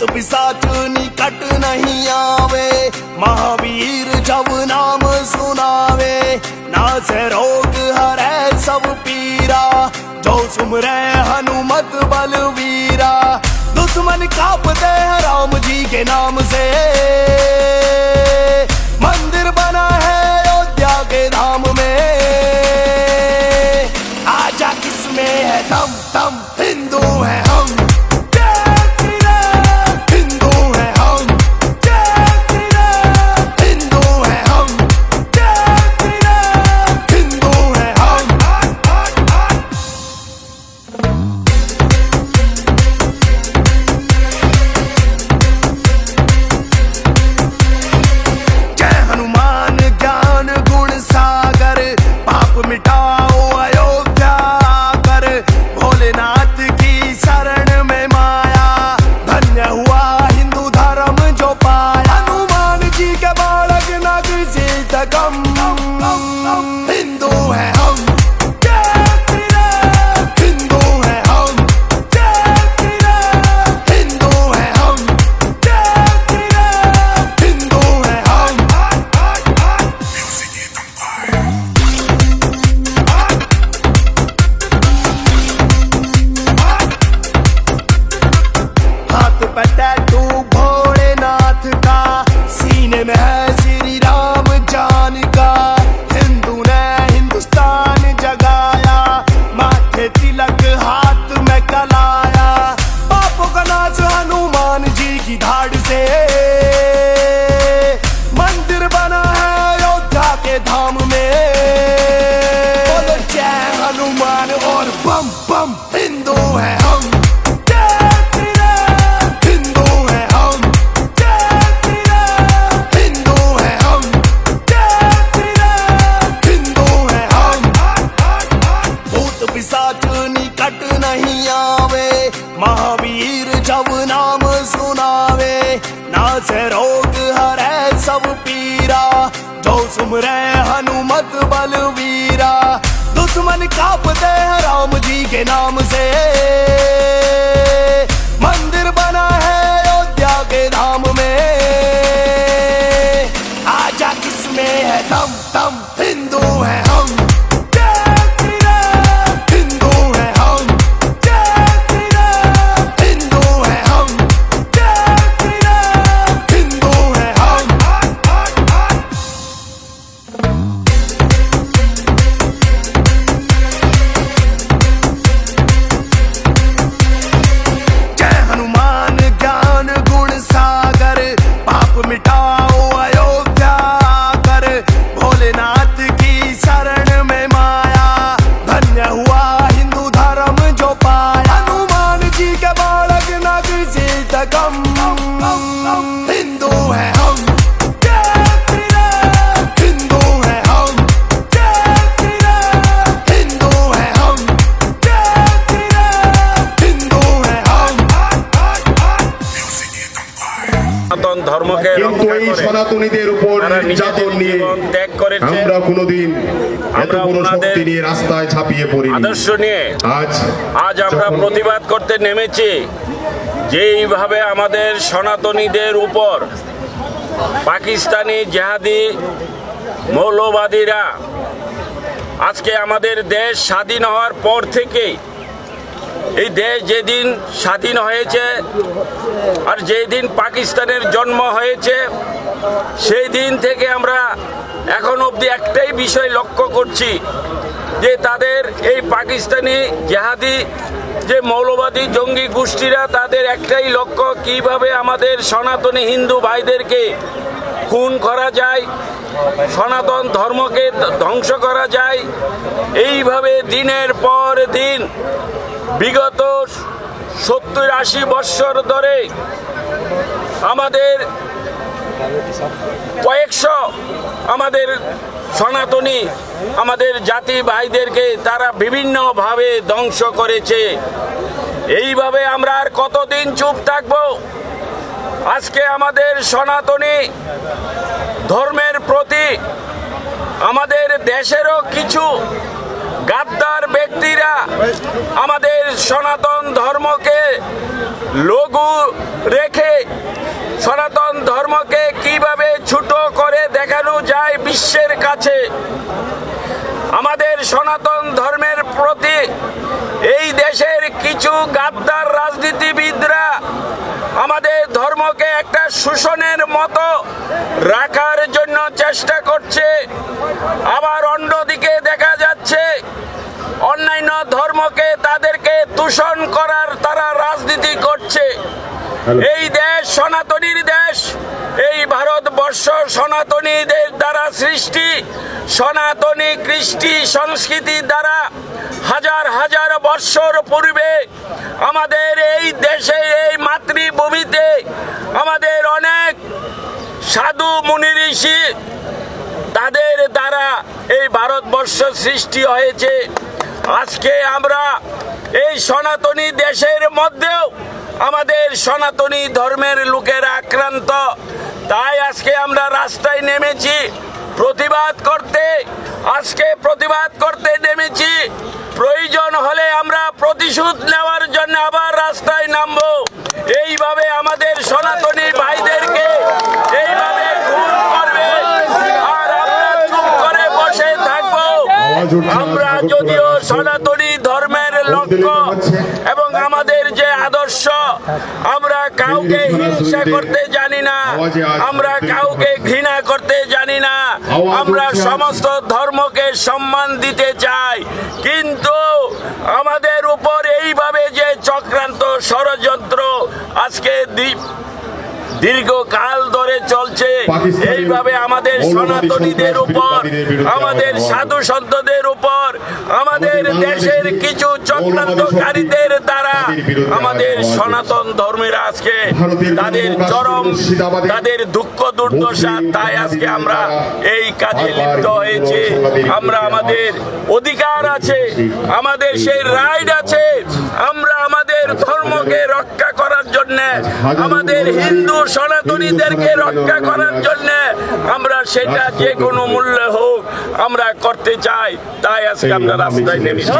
ਰੋਤ ਪਿਸਾਚ ਨੀ ਕੱਟ ਨਹੀਂ ਆਵੇ। ਮਹਾਵੀਰ ਜਬ ਨਾਮ ਸੁਨਾਵੇ ਨਾ ਨਾਸ ਰੋਗ ਹਰੈ ਸਭ ਪੀਰਾ। ਜੋ ਸੁਮਰੈ ਹਨੂਮਤ ਬਲਵੀਰਾ। ਦੁਸ਼ਮਨ ਕਾਪਦੇ ਰਾਮ ਜੀ ਕੇ ਨਾਮ ਸੇ। தாடி ਤੋ ਸੁਮਰੈ ਹਨੂਮਤ ਬਲਵੀਰਾ। ਦੁਸ਼ਮਨ ਕਾਪਦੇ ਹਰਾਮ ਜੀ ਕੇ ਨਾਮ ਸੇ। কিন্তু এই সনাতনীদের উপর নির্যাতন নিয়ে আমরা কোনোদিন এত বড় শক্তি নিয়ে রাস্তায় ঝাঁপিয়ে পড়িনি। আদর্শ নিয়ে আজ আজ আমরা প্রতিবাদ করতে নেমেছি যেইভাবে আমাদের সনাতনীদের উপর পাকিস্তানি জেহাদি মৌলবাদীরা আজকে আমাদের দেশ স্বাধীন হওয়ার পর থেকেই এই দেশ যেদিন স্বাধীন হয়েছে আর যেই দিন পাকিস্তানের জন্ম হয়েছে, সেই দিন থেকে আমরা এখন অবধি একটাই বিষয় লক্ষ্য করছি যে তাদের এই পাকিস্তানি জেহাদি, যে মৌলবাদী জঙ্গি গোষ্ঠীরা তাদের একটাই লক্ষ্য, কীভাবে আমাদের সনাতনী হিন্দু ভাইদেরকে খুন করা যায়, সনাতন ধর্মকে ধ্বংস করা যায়, এইভাবে দিনের পর দিন বিগত সত্তর আশি বৎসর ধরে আমাদের কয়েকশো আমাদের সনাতনী আমাদের জাতি ভাইদেরকে তারা বিভিন্নভাবে ধ্বংস করেছে। এইভাবে আমরা আর কতদিন চুপ থাকব? আজকে আমাদের সনাতনী ধর্মের প্রতি আমাদের দেশেরও কিছু গাদ্দার ব্যক্তিরা আমাদের সনাতন ধর্মকে লঘু রেখে সনাতন ধর্মকে কীভাবে ছোট করে দেখানো যায় বিশ্বের কাছে, আমাদের সনাতন ধর্মের প্রতি এই দেশের কিছু গাদ্দার রাজনীতিবিদরা আমাদের ধর্মকে একটা শোষণের মতো রাখার জন্য চেষ্টা করছে আবার অন্যদিকে দেখা যাচ্ছে অন্যান্য ধর্মকে তাদেরকে দূষণ করার তারা রাজনীতি করছে। এই দেশ সনাতনীর দেশ এই ভারতবর্ষ সনাতনীদের দ্বারা সৃষ্টি সনাতনী কৃষ্টি সংস্কৃতি দ্বারা হাজার হাজার বৎসর পূর্বে আমাদের এই দেশে এই মাতৃভূমিতে আমাদের অনেক সাধু মুনি ঋষি তাদের দ্বারা এই ভারতবর্ষ সৃষ্টি হয়েছে। আজকে আমরা এই সনাতনী দেশের মধ্যেও আমাদের সনাতনী ধর্মের লোকেরা আক্রান্ত। তাই আজকে আমরা রাস্তায় নেমেছি। প্রতিবাদ করতে, আজকে প্রতিবাদ করতে নেমেছি। প্রয়োজন হলে আমরা প্রতিশোধ নেওয়ার জন্য আবার রাস্তায় নামবো। এইভাবে আমাদের সনাতনী ভাইদেরকে এইভাবে খুন করবে। আর আমরা চুপ করে বসে থাকব। সনাতনী ধর্মের লক্ষ্য এবং আমাদের যে আদর্শ, আমরা কাউকে হিংসা করতে জানি না, আমরা কাউকে ঘৃণা করতে জানি না, আমরা সমস্ত ধর্মকে সম্মান দিতে চাই। কিন্তু আমাদের উপর এইভাবে যে চক্রান্ত ষড়যন্ত্র আজকে দ্বীপ দীর্ঘকাল ধরে চলছে। এইভাবে আমাদের সনাতনীদের উপর আমাদের। সাধু সন্তদের উপর আমাদের দেশের কিছু চক্রান্তকারীদের দ্বারা আমাদের সনাতন ধর্মের আজকে তাদের চরম তাদের দুঃখ দুর্দশা তাই আজকে আমরা এই কাজে লিপ্ত হয়েছে। আমরা আমাদের অধিকার আছে আমাদের সেই রাইট আছে আমরা আমাদের ধর্মকে রক্ষা করার জন্য আমাদের হিন্দু সনাতনীদেরকে রক্ষা করার জন্য আমরা সেটা যে কোনো মূল্যে হোক আমরা করতে চাই তাই আজকে আমরা রাস্তায় নেমেছি।